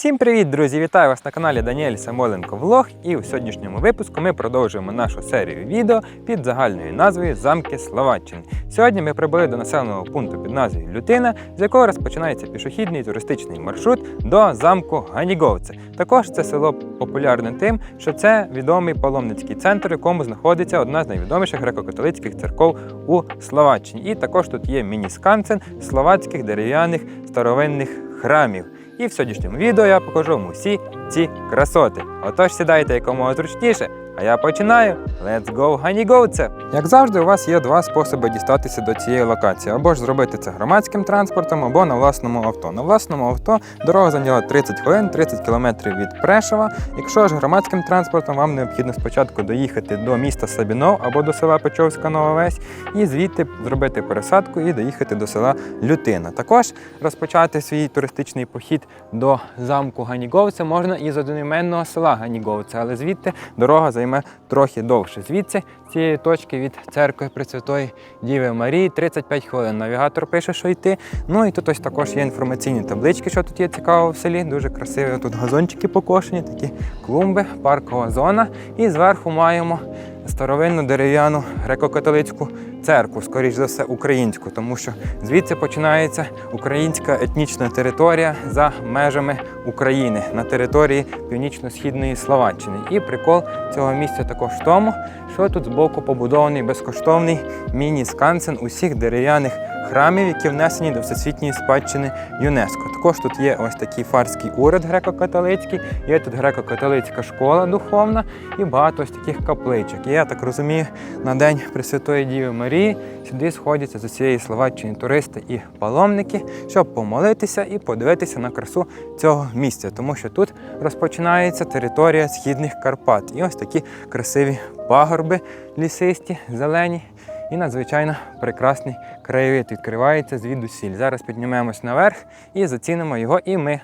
Всім привіт, друзі! Вітаю вас на каналі Даніель Самоленко Влог. І у сьогоднішньому випуску ми продовжуємо нашу серію відео під загальною назвою Замки Словаччини. Сьогодні ми прибули до населеного пункту під назвою Лютина, з якого розпочинається пішохідний туристичний маршрут до замку Ганіговце. Також це село популярне тим, що це відомий паломницький центр, в якому знаходиться одна з найвідоміших греко-католицьких церков у Словаччині. І також тут є міні-сканцен словацьких дерев'яних старовинних храмів. І в сьогоднішньому відео я покажу вам усі ці красоти. Отож сідайте якомога зручніше, а я починаю. Let's go, ганіговце! Як завжди, у вас є два способи дістатися до цієї локації: або ж зробити це громадським транспортом, або на власному авто. На власному авто дорога зайняла 30 хвилин, 30 кілометрів від Прешова. Якщо ж громадським транспортом, вам необхідно спочатку доїхати до міста Сабінов або до села Печовська Нова Весь, і звідти зробити пересадку і доїхати до села Лютина. Також розпочати свій туристичний похід до замку Ганіговця можна із одноіменного села Ганіговця, але звідти дорога займе трохи довше. Звідси цієї точки від церкви Пресвятої Діви Марії 35 хвилин. Навігатор пише, що йти. Ну і тут ось також є інформаційні таблички, що тут є цікаво в селі. Дуже красиві. Тут газончики покошені, такі клумби, паркова зона. І зверху маємо старовинну дерев'яну греко-католицьку церкву, скоріш за все, українську, тому що звідси починається українська етнічна територія за межами України на території північно-східної Словаччини. І прикол цього місця також в тому, що тут збоку побудований безкоштовний міні-скансен усіх дерев'яних храмів, які внесені до всесвітньої спадщини ЮНЕСКО. Також тут є ось такий фарський уряд греко-католицький, є тут греко-католицька школа духовна і багато ось таких капличок. І я так розумію, на день Пресвятої Діви Марії сюди сходяться з усієї Словаччини туристи і паломники, щоб помолитися і подивитися на красу цього місця, тому що тут розпочинається територія східних Карпат. І ось такі красиві пагорби лісисті, зелені. І надзвичайно прекрасний краєвид відкривається звідусіль. Зараз піднімемось наверх і зацінимо його і ми.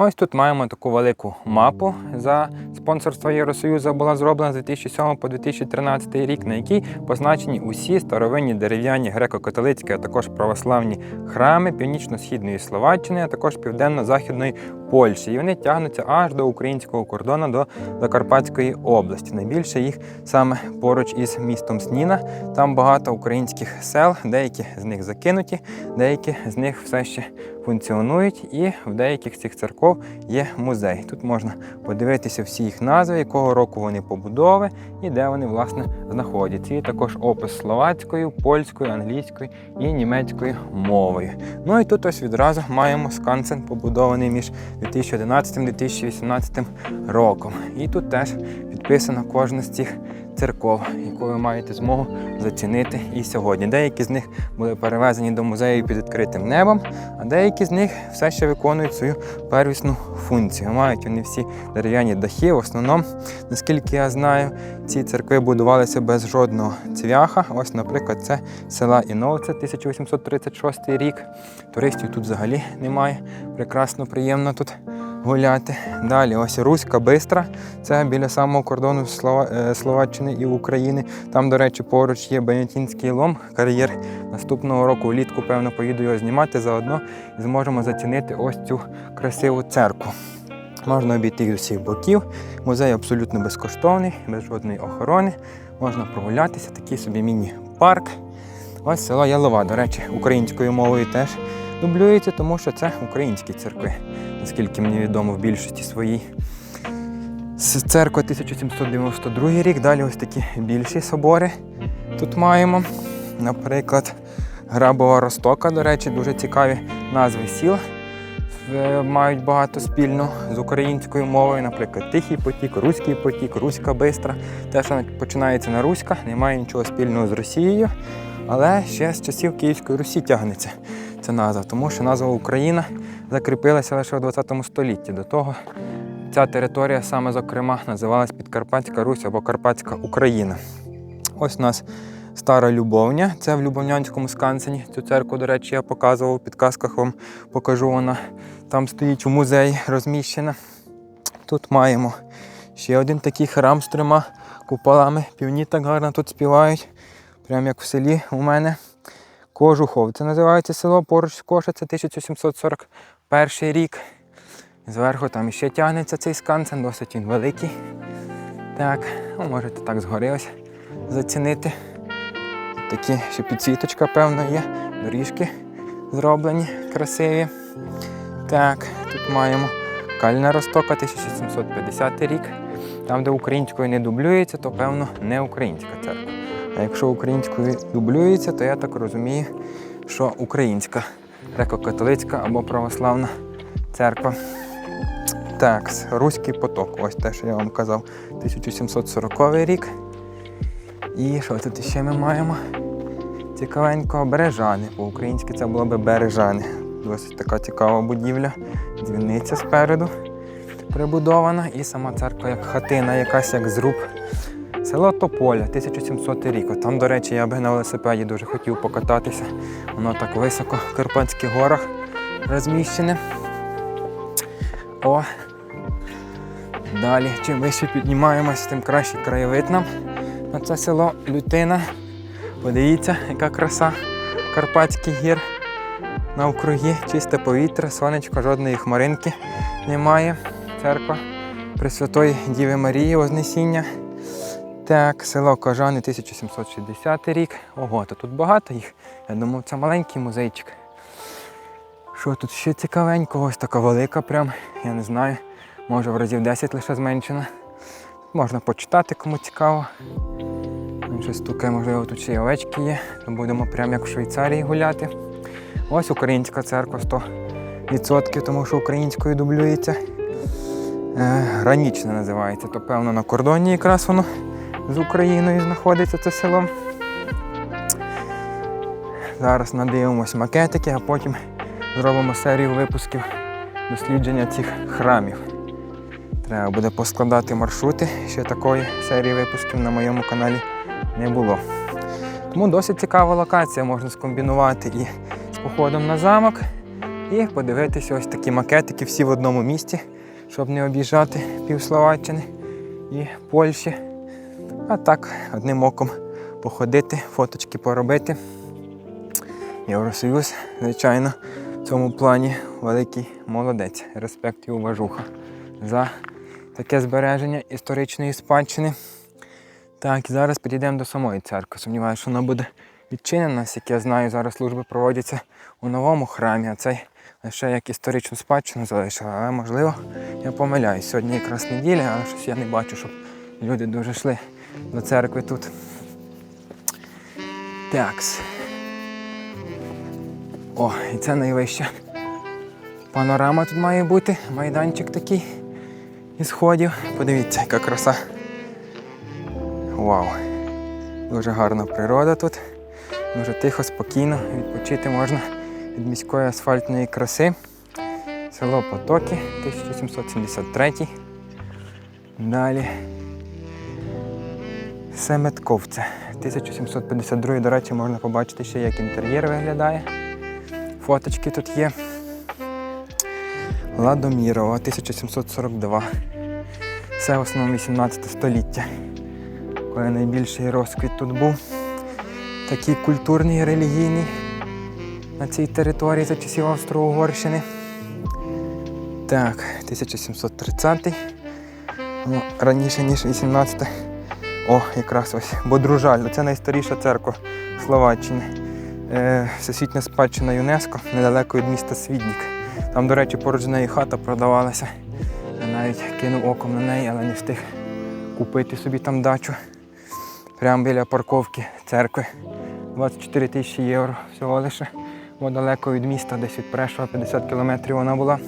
Ось тут маємо таку велику мапу за спонсорства Євросоюзу була зроблена з 2007 по 2013 рік, на якій позначені усі старовинні дерев'яні греко-католицькі, а також православні храми північно-східної Словаччини, а також південно-західної Польщі. І вони тягнуться аж до українського кордону до Закарпатської області. Найбільше їх саме поруч із містом Сніна. Там багато українських сел, деякі з них закинуті, деякі з них все ще функціонують, і в деяких з цих церков є музей. Тут можна подивитися всі їх назви, якого року вони побудови і де вони власне знаходяться. І також опис словацькою, польською, англійською і німецькою мовою. Ну і тут ось відразу маємо скансен, побудований між 2011-2018 роком. І тут теж підписано кожна з цих церков, яку ви маєте змогу зацінити і сьогодні. Деякі з них були перевезені до музею під відкритим небом, а деякі з них все ще виконують свою первісну функцію. Мають вони всі дерев'яні дахи. В основному, наскільки я знаю, ці церкви будувалися без жодного цвяха. Ось, наприклад, це села Іновце, 1836 рік. Туристів тут взагалі немає. Прекрасно, приємно тут гуляти. Далі ось Руська Бистра, це біля самого кордону е, Словаччини і України. Там, до речі, поруч є Банятінський лом, кар'єр. Наступного року влітку, певно, поїду його знімати заодно і зможемо зацінити ось цю красиву церкву. Можна обійти з усіх боків. Музей абсолютно безкоштовний, без жодної охорони. Можна прогулятися, такий собі міні-парк. Ось село Ялова, до речі, українською мовою теж дублюється, тому що це українські церкви, наскільки мені відомо в більшості своїй. Церква 1792 рік, далі ось такі більші собори тут маємо. Наприклад, Грабова Ростока, до речі, дуже цікаві назви сіл. Мають багато спільно з українською мовою, наприклад, Тихий потік, Руський потік, Руська Бистра. Те, що починається на Руська, не має нічого спільного з Росією, але ще з часів Київської Русі тягнеться ця назва, тому що назва Україна закріпилася лише у 20 столітті. До того ця територія саме зокрема називалась Підкарпатська Русь або Карпатська Україна. Ось у нас стара любовня, це в Любовнянському скансені. Цю церкву, до речі, я показував у підказках вам покажу вона. Там стоїть у музеї розміщена. Тут маємо ще один такий храм з трьома куполами. Півні так гарно тут співають. Прямо як в селі у мене. Кожухов. Це називається село поруч з Коша, це 1741 рік. Зверху там іще тягнеться цей скансен, досить він великий. Так, ну, можете так згори ось зацінити. Такі ще підсвіточка, певно, є. Доріжки зроблені, красиві. Так, тут маємо Кальна Ростока, 1750 рік. Там, де українською не дублюється, то певно не українська церква. А якщо українською дублюється, то я так розумію, що українська греко-католицька або православна церква. Так, Руський поток, ось те, що я вам казав, 1740 рік. І що тут ще ми маємо? Цікавенько, бережани. По-українськи це було би бережани. Досить така цікава будівля. Дзвіниця спереду прибудована. І сама церква як хатина, якась як зруб. Село Тополя, 1700 рік. Там, до речі, я би на велосипеді дуже хотів покататися. Воно так високо в Карпатських горах розміщене. О. Далі, чим вище піднімаємось, тим кращий краєвид нам. На це село Лютина. Подивіться, яка краса Карпатських гір. Навкруги чисте повітря, сонечко, жодної хмаринки немає. Церква Пресвятої Діви Марії Вознесіння. Так, село Кожани, 1760 рік. Ого, то тут багато їх. Я думав, це маленький музейчик. Що тут ще цікавенького? Ось така велика прям, я не знаю. Може в разів 10 лише зменшена. Можна почитати, кому цікаво. Щось таке, можливо, тут ще й овечки є. То будемо прямо як в Швейцарії гуляти. Ось українська церква 100%, тому що українською дублюється. Е, гранічна називається. То певно на кордоні якраз воно з Україною знаходиться це село. Зараз надивимось макетики, а потім зробимо серію випусків дослідження цих храмів. Треба буде поскладати маршрути. Ще такої серії випусків на моєму каналі не було. Тому досить цікава локація, можна скомбінувати і з походом на замок, і подивитися ось такі макетики всі в одному місці, щоб не об'їжджати пів Словаччини і Польщі. А так, одним оком походити, фоточки поробити. Євросоюз, звичайно, в цьому плані великий молодець. Респект і уважуха за таке збереження історичної спадщини. Так, і зараз підійдемо до самої церкви. Сумніваюся, що вона буде відчинена, як я знаю, зараз служби проводяться у новому храмі, а цей лише як історичну спадщину залишили. Але можливо, я помиляюсь. Сьогодні якраз неділя, але щось я не бачу, щоб люди дуже йшли до церкви тут. Такс. О, і це найвища панорама тут має бути. Майданчик такий із сходів. Подивіться, яка краса. Вау! Дуже гарна природа тут. Дуже тихо, спокійно, відпочити можна від міської асфальтної краси. Село Потоки, 1773. Далі. Семетковце. 1752, до речі, можна побачити ще, як інтер'єр виглядає. Фоточки тут є. Ладомірова, 1742. Це в основному 18 століття, коли найбільший розквіт тут був. Такий культурний, релігійний на цій території за часів Австро-Угорщини. Так, 1730 ну, раніше, ніж 18. О, якраз ось Бодружаль. Це найстаріша церква Словаччини. Е, Всесвітня спадщина ЮНЕСКО недалеко від міста Свіднік. Там, до речі, поруч з нею хата продавалася. Я навіть кинув оком на неї, але не встиг купити собі там дачу. Прямо біля парковки церкви. 24 тисячі євро всього лише. Бо далеко від міста, десь від Прешова 50 кілометрів вона була.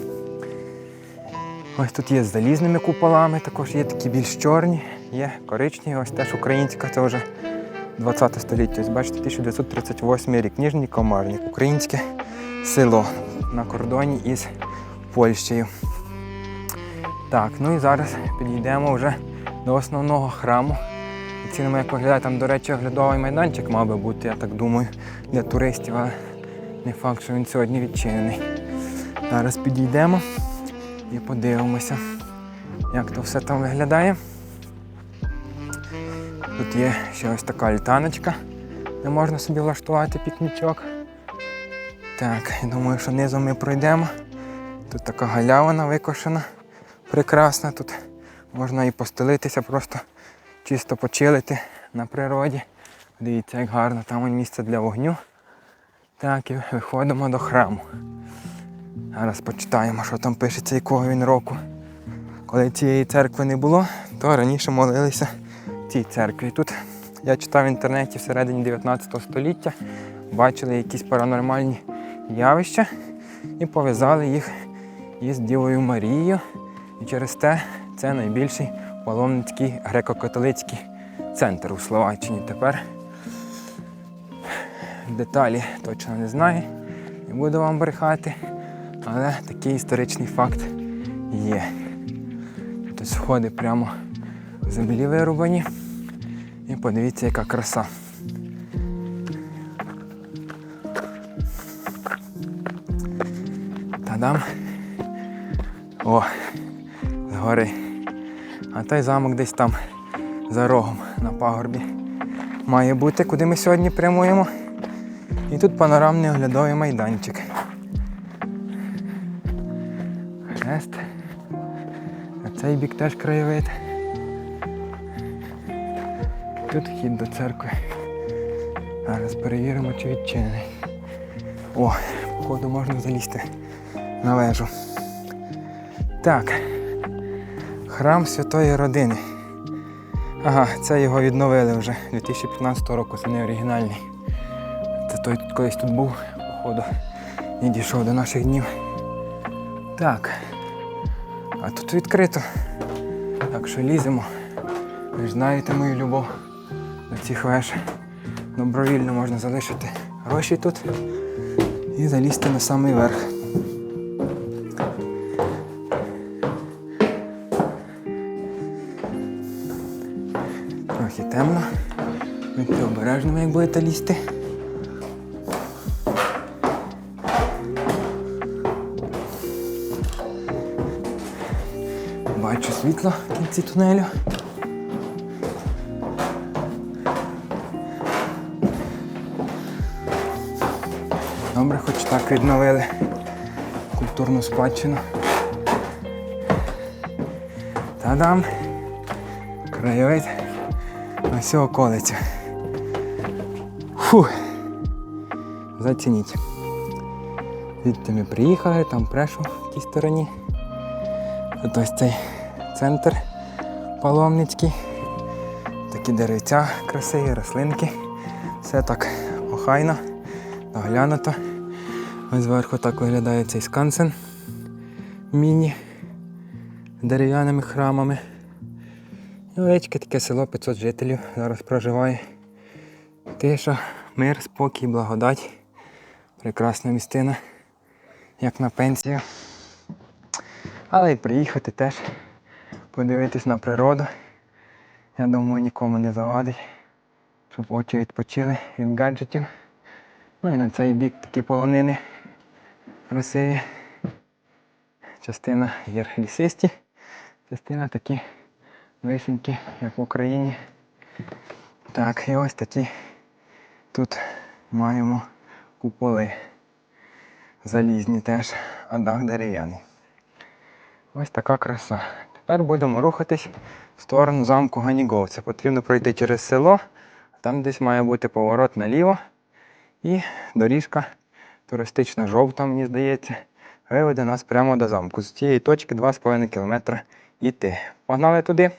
Ось тут є з залізними куполами, також є такі більш чорні, є коричневі, ось теж українська, це вже 20 століття. Ось бачите, 1938 рік. Ніжній комарник, українське село на кордоні із Польщею. Так, ну і зараз підійдемо вже до основного храму. Оцінимо, як виглядає. Там, до речі, оглядовий майданчик мав би бути, я так думаю, для туристів, але не факт, що він сьогодні відчинений. Зараз підійдемо і подивимося, як то все там виглядає. Тут є ще ось така альтаночка, де можна собі влаштувати пікнічок. Так, я думаю, що низом ми пройдемо Тут така галявина викошена, прекрасна. Тут можна і постелитися, просто чисто почилити на природі. Дивіться, як гарно, там місце для вогню. Так, і виходимо до храму. Зараз почитаємо, що там пишеться, якого він року. Коли цієї церкви не було, то раніше молилися цій церкві. Тут я читав в інтернеті всередині 19 століття, бачили якісь паранормальні явища і пов'язали їх із Дівою Марією. І через те це найбільший паломницький греко-католицький центр у Словаччині. Тепер деталі точно не знаю, не буду вам брехати, але такий історичний факт є. Тут сходи прямо в землі вирубані. І подивіться, яка краса. Та-дам. О, згори. А той замок десь там за рогом на пагорбі. Має бути, куди ми сьогодні прямуємо. І тут панорамний оглядовий майданчик. Хрест. А цей бік теж краєвид. Тут вхід до церкви. Зараз перевіримо, чи відчинений. О, походу можна залізти на вежу. Так. Храм Святої Родини. Ага, це його відновили вже 2015 року, це не оригінальний. Це той колись тут був, походу, і дійшов до наших днів. Так. А тут відкрито. Так що ліземо. Ви ж знаєте мою любов цих веж. Добровільно можна залишити гроші тут і залізти на самий верх. Трохи темно. Будьте обережними, як будете лізти. Бачу світло в кінці тунелю. Так відновили культурну спадщину. Та-дам! Краєвид на всю околицю. Фу. Зацініть. Звідти ми приїхали, там прешу в тій стороні. Тут ось цей центр паломницький. Такі деревця красиві, рослинки. Все так охайно, доглянуто. Ось зверху так виглядає цей скансен міні дерев'яними храмами. Невеличке таке село 500 жителів зараз проживає. Тиша, мир, спокій, благодать. Прекрасна містина, як на пенсію. Але й приїхати теж, подивитись на природу. Я думаю, нікому не завадить, щоб очі відпочили від гаджетів. Ну і на цей бік такі полонини красиві. Частина є лісисті, частина такі висенькі, як в Україні. Так, і ось такі тут маємо куполи. Залізні теж, а дах дерев'яний. Ось така краса. Тепер будемо рухатись в сторону замку Ганігов. Це потрібно пройти через село, там десь має бути поворот наліво. І доріжка туристична жовта, мені здається, виведе нас прямо до замку. З цієї точки 2,5 км йти. Погнали туди.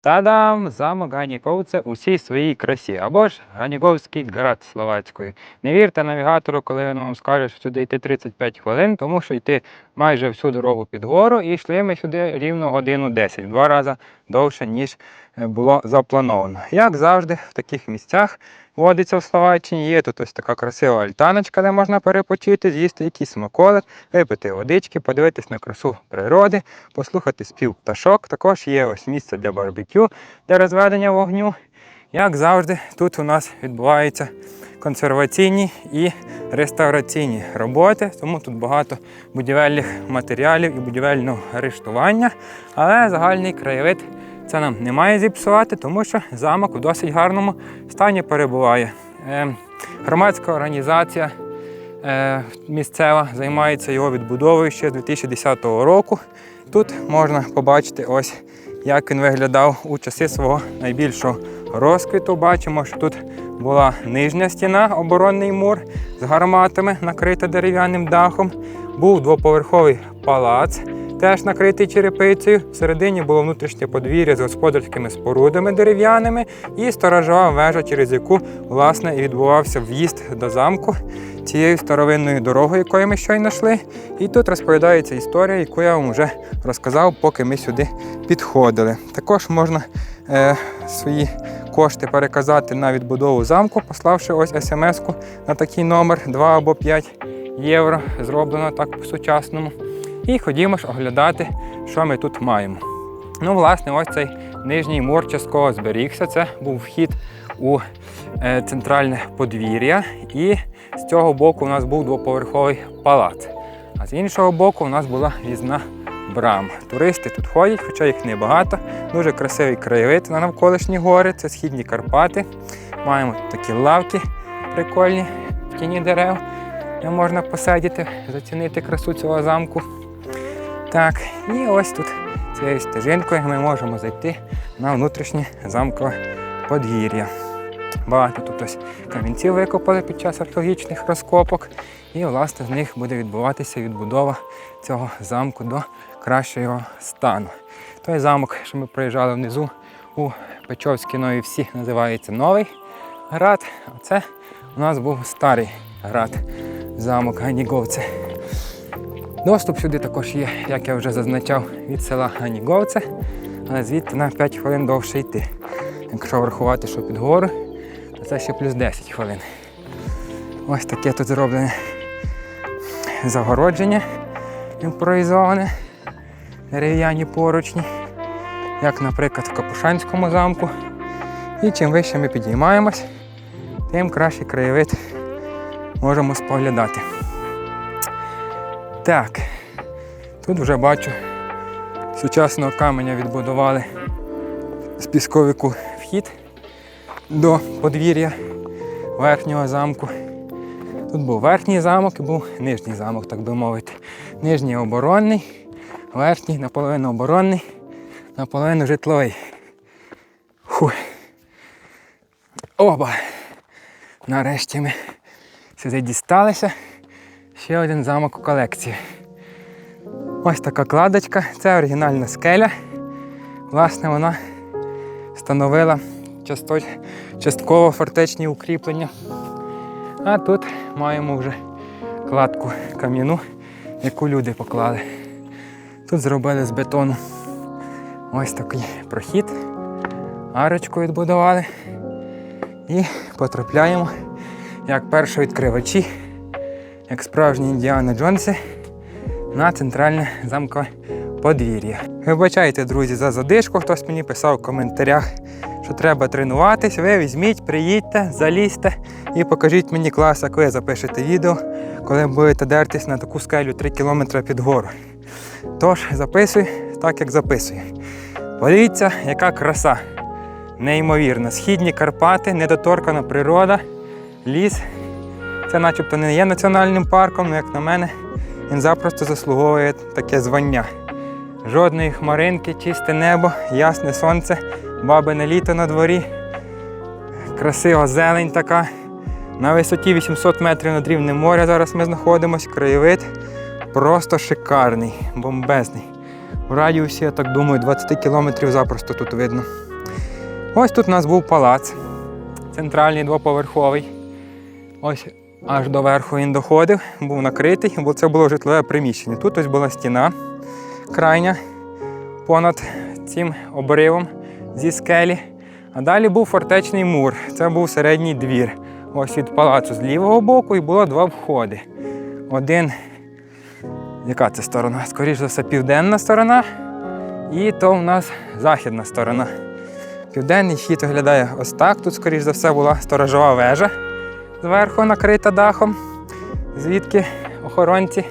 Та-дам! Замок Ганіковце у всій своїй красі, або ж Ганіковський град Словацької. Не вірте навігатору, коли він вам скаже, що сюди йти 35 хвилин, тому що йти майже всю дорогу під гору, і йшли ми сюди рівно годину 10, в два рази довше, ніж було заплановано. Як завжди, в таких місцях водиться в Словаччині. Є тут ось така красива альтаночка, де можна перепочити, з'їсти якийсь смаколик, випити водички, подивитись на красу природи, послухати спів пташок. Також є ось місце для барбекю, для розведення вогню. Як завжди, тут у нас відбуваються консерваційні і реставраційні роботи, тому тут багато будівельних матеріалів і будівельного арештування. Але загальний краєвид це нам не має зіпсувати, тому що замок у досить гарному стані перебуває. Е, громадська організація е, місцева займається його відбудовою ще з 2010 року. Тут можна побачити ось як він виглядав у часи свого найбільшого розквіту. Бачимо, що тут була нижня стіна, оборонний мур з гарматами, накрита дерев'яним дахом. Був двоповерховий палац, теж накритий черепицею. Всередині було внутрішнє подвір'я з господарськими спорудами дерев'яними і сторожова вежа, через яку власне і відбувався в'їзд до замку цією старовинною дорогою, якою ми щойно йшли. І тут розповідається історія, яку я вам вже розказав, поки ми сюди підходили. Також можна е, свої кошти переказати на відбудову замку, пославши ось смс-ку на такий номер 2 або 5 євро. Зроблено так по-сучасному. І ходімо ж оглядати, що ми тут маємо. Ну, власне, ось цей нижній мур частково зберігся. Це був вхід у е, центральне подвір'я. І з цього боку у нас був двоповерховий палац. А з іншого боку у нас була різна брама. Туристи тут ходять, хоча їх небагато. Дуже красивий краєвид на навколишні гори. Це східні Карпати. Маємо такі лавки прикольні в тіні дерев, де можна посидіти, зацінити красу цього замку. Так, і ось тут цією стежинкою ми можемо зайти на внутрішнє замкове подвір'я. Багато тут ось камінців викопали під час археологічних розкопок, і власне з них буде відбуватися відбудова цього замку до кращого стану. Той замок, що ми проїжджали внизу у Печовській Новій Всі, називається Новий град. А це у нас був старий град, замок Ганіговце. Доступ сюди також є, як я вже зазначав, від села Ганіговце, але звідти на 5 хвилин довше йти. Якщо врахувати, що під гору, то це ще плюс 10 хвилин. Ось таке тут зроблене загородження імпровізоване, дерев'яні поручні, як, наприклад, в Капушанському замку. І чим вище ми підіймаємось, тим кращий краєвид можемо споглядати. Так, тут вже бачу, сучасного каменя відбудували з пісковику вхід до подвір'я верхнього замку. Тут був верхній замок і був нижній замок, так би мовити. Нижній оборонний, верхній наполовину оборонний, наполовину житловий. Фу. Оба! Нарешті ми сюди дісталися. Ще один замок у колекції. Ось така кладочка, це оригінальна скеля. Власне, вона становила частково фортечні укріплення. А тут маємо вже кладку кам'яну, яку люди поклали. Тут зробили з бетону ось такий прохід, арочку відбудували і потрапляємо як першовідкривачі як справжні Індіана Джонси на центральне замкове подвір'я. Вибачайте, друзі, за задишку. Хтось мені писав в коментарях, що треба тренуватись. Ви візьміть, приїдьте, залізьте і покажіть мені клас, ви запишете відео, коли будете дертись на таку скелю 3 км під гору. Тож, записуй так, як записую. Подивіться, яка краса. Неймовірна. Східні Карпати, недоторкана природа, ліс. Це начебто не є національним парком, але як на мене, він запросто заслуговує таке звання. Жодної хмаринки, чисте небо, ясне сонце, бабине літо на дворі. Красива зелень така. На висоті 800 метрів над рівнем моря зараз ми знаходимося. Краєвид просто шикарний, бомбезний. В радіусі, я так думаю, 20 кілометрів запросто тут видно. Ось тут у нас був палац, центральний двоповерховий. Ось аж до верху він доходив, був накритий, бо це було житлове приміщення. Тут ось була стіна крайня понад цим обривом зі скелі. А далі був фортечний мур. Це був середній двір. Ось від палацу з лівого боку і було два входи. Один, яка це сторона? Скоріше за все, південна сторона, і то в нас західна сторона. Південний хід виглядає ось так. Тут, скоріш за все, була сторожова вежа зверху накрита дахом, звідки охоронці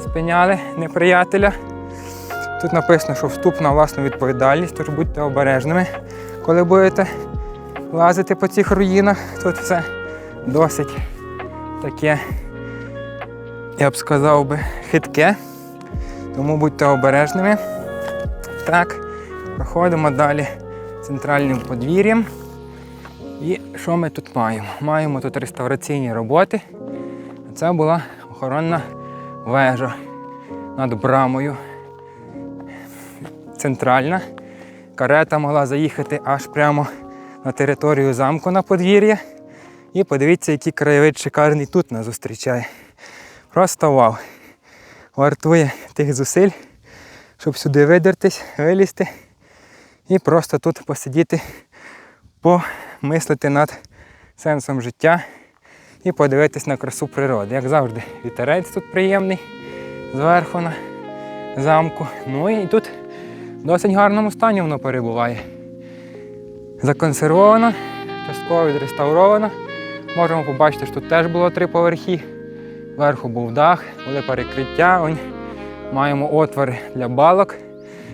спиняли неприятеля. Тут написано, що вступ на власну відповідальність, тож будьте обережними, коли будете лазити по цих руїнах. Тут все досить таке, я б сказав би, хитке. Тому будьте обережними. Так, проходимо далі центральним подвір'ям. І що ми тут маємо? Маємо тут реставраційні роботи. Це була охоронна вежа над брамою. Центральна. Карета могла заїхати аж прямо на територію замку на подвір'я. І подивіться, який краєвид шикарний тут нас зустрічає. Просто вау! Вартує тих зусиль, щоб сюди видертись, вилізти і просто тут посидіти, помислити над сенсом життя і подивитись на красу природи. Як завжди, вітерець тут приємний зверху на замку. Ну і тут в досить гарному стані воно перебуває. Законсервовано, частково відреставровано. Можемо побачити, що тут теж було три поверхи. Зверху був дах, були перекриття. Ось маємо отвори для балок,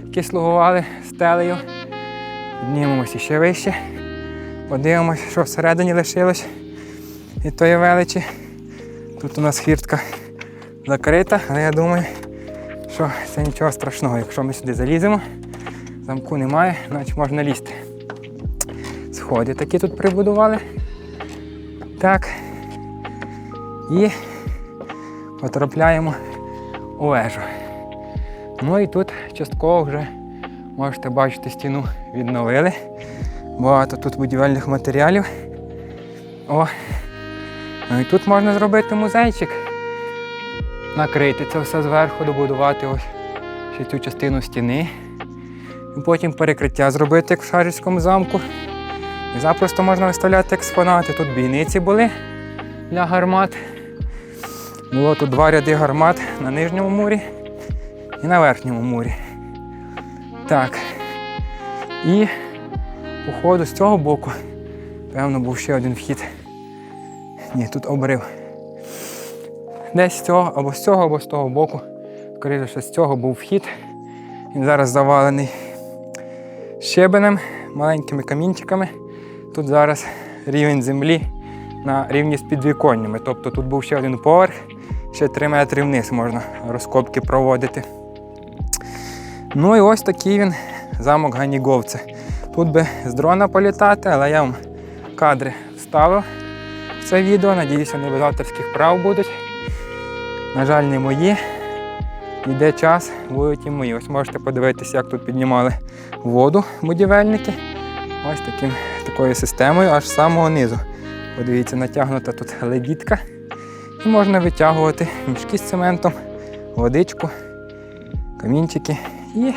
які слугували стелею. Піднімемося ще вище. Подивимося, що всередині лишилось від тої величі. Тут у нас хвіртка закрита, але я думаю, що це нічого страшного. Якщо ми сюди заліземо, замку немає, значить можна лізти. Сходи такі тут прибудували. Так. І потрапляємо у вежу. Ну і тут частково вже можете бачити, стіну відновили. Багато тут будівельних матеріалів. О, ну і тут можна зробити музейчик. Накрити це все зверху, добудувати ось цю частину стіни. І потім перекриття зробити, як в Шарівському замку. І запросто можна виставляти експонати. Тут бійниці були для гармат. Було тут два ряди гармат на нижньому мурі і на верхньому мурі. Так. І по ходу з цього боку, певно, був ще один вхід. Ні, тут обрив. Десь з цього, або з цього, або з того боку. Скоріше, що з цього був вхід. Він зараз завалений щебенем, маленькими камінчиками. Тут зараз рівень землі на рівні з підвіконнями. Тобто тут був ще один поверх, ще 3 метри вниз можна розкопки проводити. Ну і ось такий він замок Ганіговце. Тут би з дрона політати, але я вам кадри вставив в це відео. Надіюся, не без авторських прав будуть. На жаль, не мої. Йде час, будуть і мої. Ось можете подивитися, як тут піднімали воду будівельники. Ось таким, такою системою аж з самого низу. Подивіться, натягнута тут ледітка. І можна витягувати мішки з цементом, водичку, камінчики і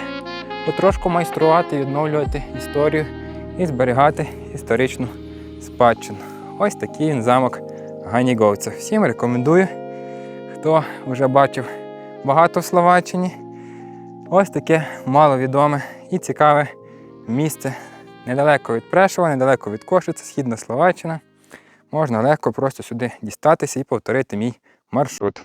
потрошку майструвати, відновлювати історію і зберігати історичну спадщину. Ось такий він замок Ганіговця. Всім рекомендую, хто вже бачив багато в Словаччині. Ось таке маловідоме і цікаве місце недалеко від Прешова, недалеко від Кошица, східна Словаччина. Можна легко просто сюди дістатися і повторити мій маршрут.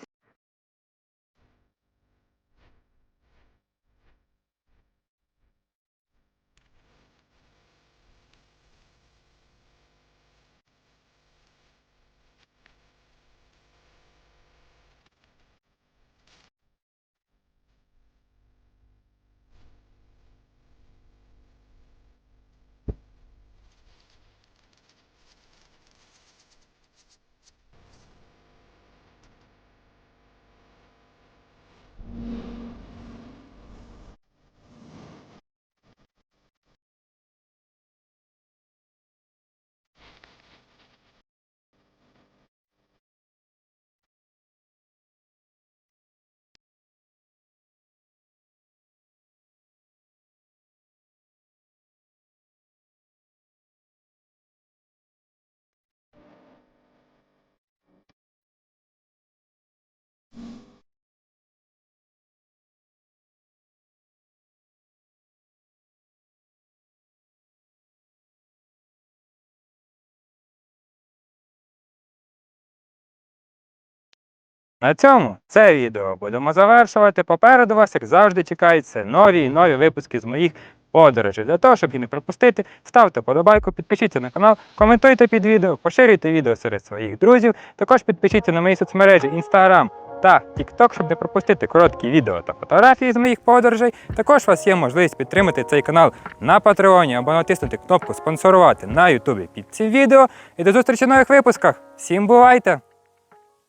На цьому це відео будемо завершувати. Попереду вас, як завжди, чекаються нові і нові випуски з моїх подорожей. Для того, щоб їх не пропустити, ставте подобайку, підпишіться на канал, коментуйте під відео, поширюйте відео серед своїх друзів. Також підпишіться на мої соцмережі Instagram та TikTok, щоб не пропустити короткі відео та фотографії з моїх подорожей. Також у вас є можливість підтримати цей канал на Патреоні або натиснути кнопку спонсорувати на Ютубі під цим відео. І до зустрічі в нових випусках. Всім бувайте!